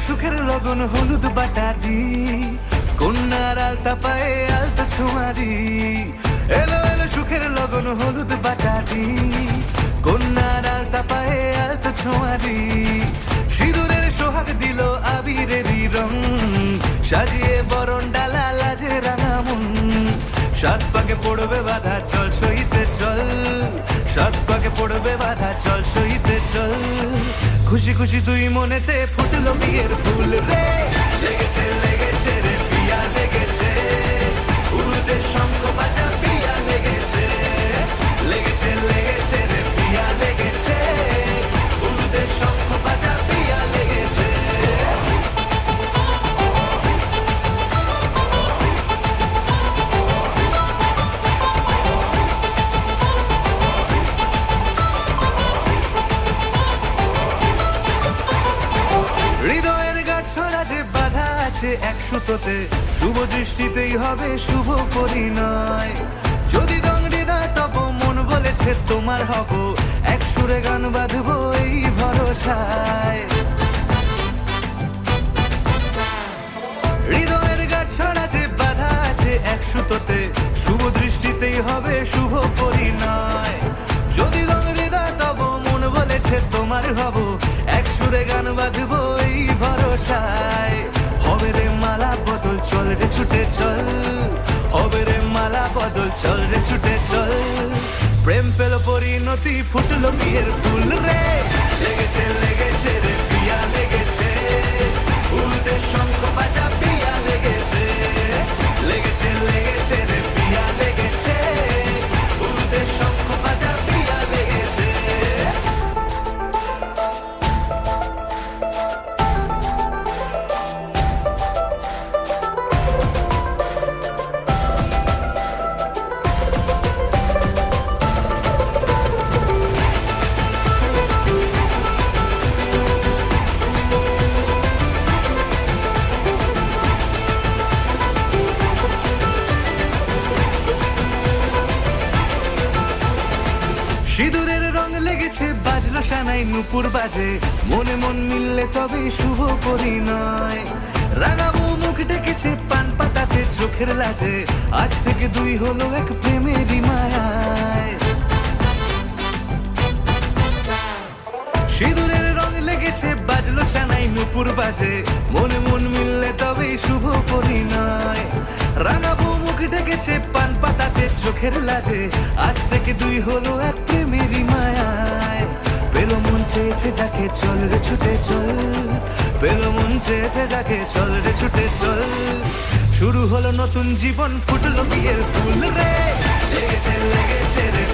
সুখের লগন, হলুদ বাটা দি। কন্যার আলতা পায়ে আলতা ছোঁয়া দি। এলো এলো সুখের লগন, হলুদ বাটা দি। কন্যার আলতা পায়ে আলতা ছোঁয়া দি। সিঁদুরের সোহাগ দিল আবিরেরই রং। সাজিয়ে বরণ ডালা, লাজে রাঙা মন। সাত পাকে পড়বে বাধা, চল সইতে চল। সাত পাকে পড়বে বাধা, চল সইতে চল। খুশি খুশি তুই মনেতে ফুটলো বিয়ের ফুল রে। লেগেছে লেগেছে রে, পিয়া লেগেছে। উড়তে শঙ্খ বাজা, পিয়া আছে এক সুতোতে। শুভ দৃষ্টিতেই হবে শুভ পরিণয়। যদি দংড়ি দেয় তব মন বলেছে তোমার হব। এক সুরে গান বাঁধবো এই ভরসায়। হৃদয়ের গাছড়া যে বাধা আছে এক সুতোতে। শুভ দৃষ্টিতেই হবে শুভ পরিণয়। যদি হৃদয় তব মন বলেছে তোমার হব। এক সুরে গান বাঁধবো এই ভরসায়। ছুটে চল, হবে মালা বদল, চল রে ছুটে চল। প্রেম পেল পরিণতি, ফুটলো বিয়ের ফুল রে। লেগেছে লেগেছে। রং লেগেছে বাজলো সানাই নুপুর বাজে। মনে মন মিললে তবে শুভ পরিণয়। রাঙাবো মুখ ডেকেছে, পান পাতাতে চোখের লাজে। আজ থেকে দুই হলো এক প্রেমেরই মায়ায়। সিঁদুরের রং লেগেছে, বাজলো সানাই নুপুর বাজে। মনে মন মিললে তবে শুভ পরিণয়। রাঙাবো মুখ ডেকেছে পান পাতাতে, চোখের লাজে। আজ থেকে দুই হলো এক প্রেমেরই মায়ায়। পেল মন চেয়েছে যাকে, চল রে ছুটে চল। পেল মন চেয়েছে যাকে, চল রে ছুটে চল। শুরু হলো নতুন জীবন, ফুটলো বিয়ের ফুল রে। লেগেছে লেগেছে রে